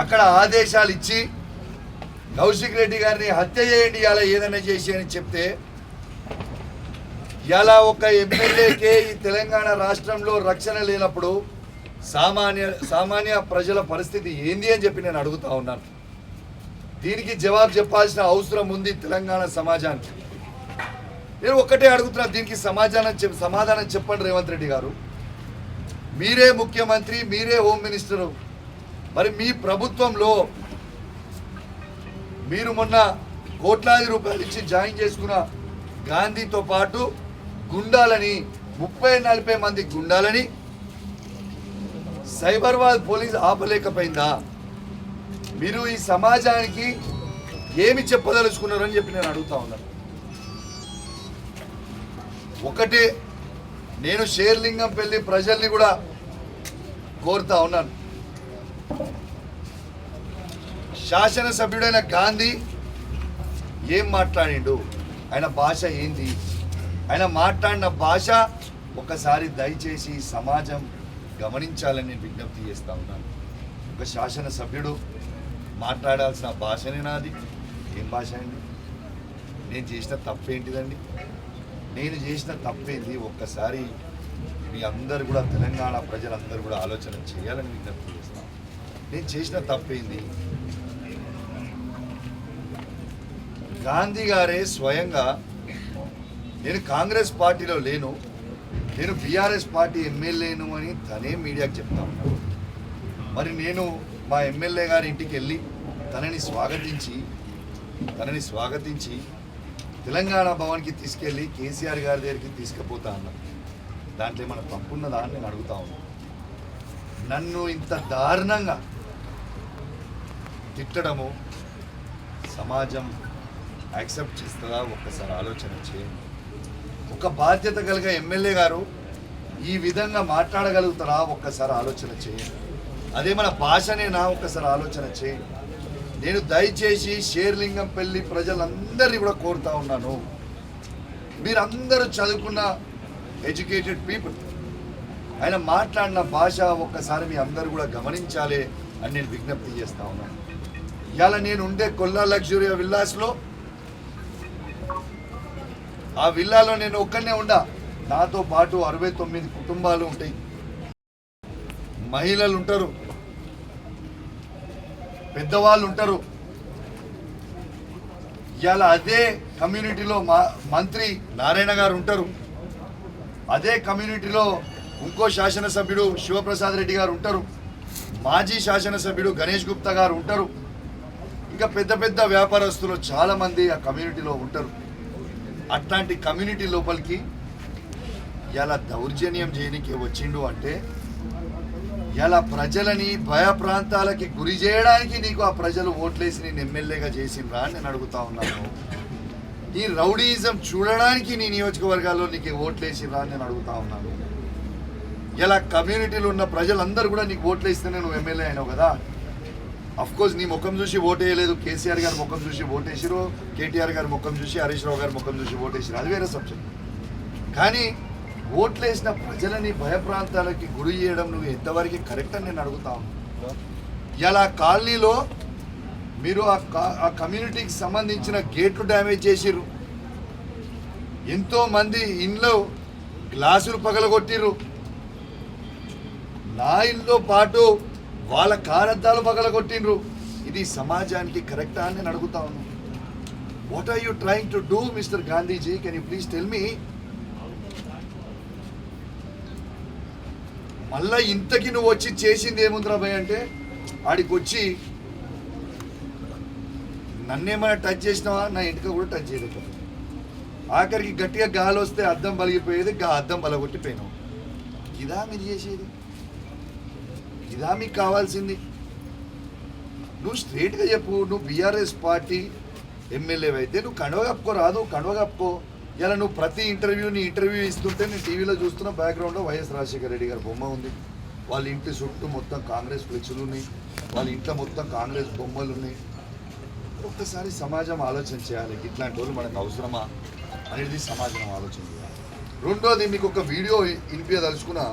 అక్కడ ఆదేశాలు ఇచ్చి కౌశిక్ రెడ్డి గారిని హత్య చేయండి ఇలా ఏదైనా చేసి అని చెప్తే ఇలా ఒక ఎమ్మెల్యేకే ఈ తెలంగాణ రాష్ట్రంలో రక్షణ లేనప్పుడు సామాన్య సామాన్య ప్రజల పరిస్థితి ఏంది అని చెప్పి నేను అడుగుతా ఉన్నాను. దీనికి జవాబు చెప్పాల్సిన అవసరం ఉంది తెలంగాణ సమాజానికి. నేను ఒక్కటే అడుగుతున్నా దీనికి సమాధానం చెప్ సమాధానం చెప్పండి రేవంత్ రెడ్డి గారు. మీరే ముఖ్యమంత్రి మీరే హోమ్ మినిస్టరు. మరి మీ ప్రభుత్వంలో మీరు మొన్న కోట్లాది రూపాయలు ఇచ్చి జాయిన్ చేసుకున్న గాంధీతో పాటు గుండాలని ముప్పై నలభై మంది గుండాలని సైబర్బాద్ పోలీస్ ఆపలేకపోయిందా? మీరు ఈ సమాజానికి ఏమి చెప్పదలుచుకున్నారని చెప్పి నేను అడుగుతా ఉన్నాను ఒకటే నేను షేర్లింగం పెళ్ళి ప్రజల్ని కూడా కోరుతా ఉన్నాను. శాసనసభ్యుడైన గాంధీ ఏం మాట్లాడిండు? ఆయన భాష ఏంది? ఆయన మాట్లాడిన భాష ఒకసారి దయచేసి సమాజం గమనించాలని నేను విజ్ఞప్తి చేస్తా ఉన్నాను. ఒక శాసనసభ్యుడు మాట్లాడాల్సిన భాషనే నాది. ఏం భాష అండి? నేను చేసిన తప్పేంటిదండి? నేను చేసిన తప్పేంది? ఒక్కసారి మీ అందరు కూడా తెలంగాణ ప్రజలందరూ కూడా ఆలోచన చేయాలని విజ్ఞప్తి చేస్తాను నేను చేసిన తప్పేంది? గాంధీ గారే స్వయంగా నేను కాంగ్రెస్ పార్టీలో లేను నేను బీఆర్ఎస్ పార్టీ ఎమ్మెల్యేను అని తనే మీడియాకి చెప్తా ఉన్నాను మరి నేను మా ఎమ్మెల్యే గారి ఇంటికి వెళ్ళి తనని స్వాగతించి తనని స్వాగతించి తెలంగాణ భవన్కి తీసుకెళ్ళి కేసీఆర్ గారి దగ్గరికి తీసుకుపోతా అన్నా. దాంట్లో ఏమైనా తప్పున్నదా అని నేను అడుగుతా ఉన్నాను నన్ను ఇంత దారుణంగా తిట్టడము సమాజం యాక్సెప్ట్ చేస్తుందా? ఒక్కసారి ఆలోచన చేయండి ఒక బాధ్యత కలిగే ఎమ్మెల్యే గారు ఈ విధంగా మాట్లాడగలుగుతారా? ఒక్కసారి ఆలోచన చేయండి అదే మన భాషనేనా? ఒక్కసారి ఆలోచన చేయండి నేను దయచేసి షేర్లింగం పెళ్ళి ప్రజలందరినీ కూడా కోరుతా ఉన్నాను. మీరందరూ చదువుకున్న ఎడ్యుకేటెడ్ పీపుల్. ఆయన మాట్లాడిన భాష ఒక్కసారి మీ అందరూ కూడా గమనించాలి. అని నేను విజ్ఞప్తి చేస్తా ఉన్నాను ఇవాళ నేను ఉండే కొల్లా లగ్జరీ విల్లాస్లో ఆ విల్లాలో నేను ఒక్కనే ఉండా. నాతో పాటు అరవై తొమ్మిది కుటుంబాలు ఉంటాయి. మహిళలు ఉంటారు. పెద్దవాళ్ళు ఉంటారు. ఇవాళ అదే కమ్యూనిటీలో మా మంత్రి నారాయణ గారు ఉంటారు. అదే కమ్యూనిటీలో ఇంకో శాసనసభ్యుడు శివప్రసాద్ రెడ్డి గారు ఉంటారు. మాజీ శాసనసభ్యుడు గణేష్ గుప్తా గారు ఉంటారు. ఇంకా పెద్ద పెద్ద వ్యాపారస్తులు చాలామంది ఆ కమ్యూనిటీలో ఉంటారు. అట్లాంటి కమ్యూనిటీ లోపలికి ఇలా దౌర్జన్యం చేయనికి వచ్చిండు అంటే ఇలా ప్రజలని భయ ప్రాంతాలకి గురి చేయడానికి నీకు ఆ ప్రజలు ఓట్లేసి నేను ఎమ్మెల్యేగా చేసిండ్రా అని నేను అడుగుతా ఉన్నాను. ఈ రౌడీయిజం చూడడానికి నీ నియోజకవర్గాల్లో నీకు ఓట్లేసిండ్రా అని నేను అడుగుతా ఉన్నాను. ఇలా కమ్యూనిటీలో ఉన్న ప్రజలందరూ కూడా నీకు ఓట్లు ఇస్తేనే నువ్వు ఎమ్మెల్యే అయినావు కదా? అఫ్ కోర్స్ నీ ముఖం చూసి ఓటేయలేదు కేసీఆర్ గారి ముఖం చూసి ఓటేసిరు కేటీఆర్ గారి ముఖం చూసి హరీష్ రావు గారి ముఖం చూసి ఓటేసిరు అది వేరే సబ్జెక్ట్ కానీ ఓట్లేసిన ప్రజలని భయప్రాంతాలకి గురి చేయడం నువ్వు ఎంతవరకు కరెక్ట్ అని నేను అడుగుతా ఇలా కాలనీలో మీరు ఆ కా- ఆ కమ్యూనిటీకి సంబంధించిన గేట్లు డ్యామేజ్ చేసిర్రు. ఎంతో మంది ఇంట్లో గ్లాసులు పగలగొట్టిర్రు. నా ఇల్లుతో పాటు వాళ్ళ కారద్దాలు పగలగొట్టిండ్రు. ఇది సమాజానికి కరెక్టా అని నేను అడుగుతా ఉన్నాను what are you trying to do mister Gandhiji can you please tell me మళ్ళా ఇంతకి నువ్వు వచ్చి చేసింది ఏముందిరా భయ్ అంటే ఆడికి వచ్చి నన్నేమైనా టచ్ చేసినావా? నా ఇంటికి కూడా టచ్ చేయలేదు. ఆఖరికి గట్టిగా గాలి వస్తే అద్దం పలిగిపోయేది గా అద్దం పలగొట్టిపోయినావు. ఇదా మీరు చేసేది? ఇదా మీకు కావాల్సింది. నువ్వు స్ట్రేట్గా చెప్పు నువ్వు బీఆర్ఎస్ పార్టీ ఎమ్మెల్యే అయితే నువ్వు కండవ కప్పుకో రాదు కండవ కప్పుకో. ఇలా నువ్వు ప్రతి ఇంటర్వ్యూని ఇంటర్వ్యూ ఇస్తుంటే నేను టీవీలో చూస్తున్న బ్యాక్గ్రౌండ్లో వైఎస్ రాజశేఖర రెడ్డి గారి బొమ్మ ఉంది. వాళ్ళ ఇంటి చుట్టూ మొత్తం కాంగ్రెస్ ఫ్లెక్సులు ఉన్నాయి. వాళ్ళ ఇంట్లో మొత్తం కాంగ్రెస్ బొమ్మలు ఉన్నాయి. ఒక్కసారి సమాజం ఆలోచన చేయాలి. ఇట్లాంటి వాళ్ళు మనకు అవసరమా అనేది సమాజం ఆలోచన చేయాలి. రెండోది మీకు ఒక వీడియో వినిపించదలుచుకున్నా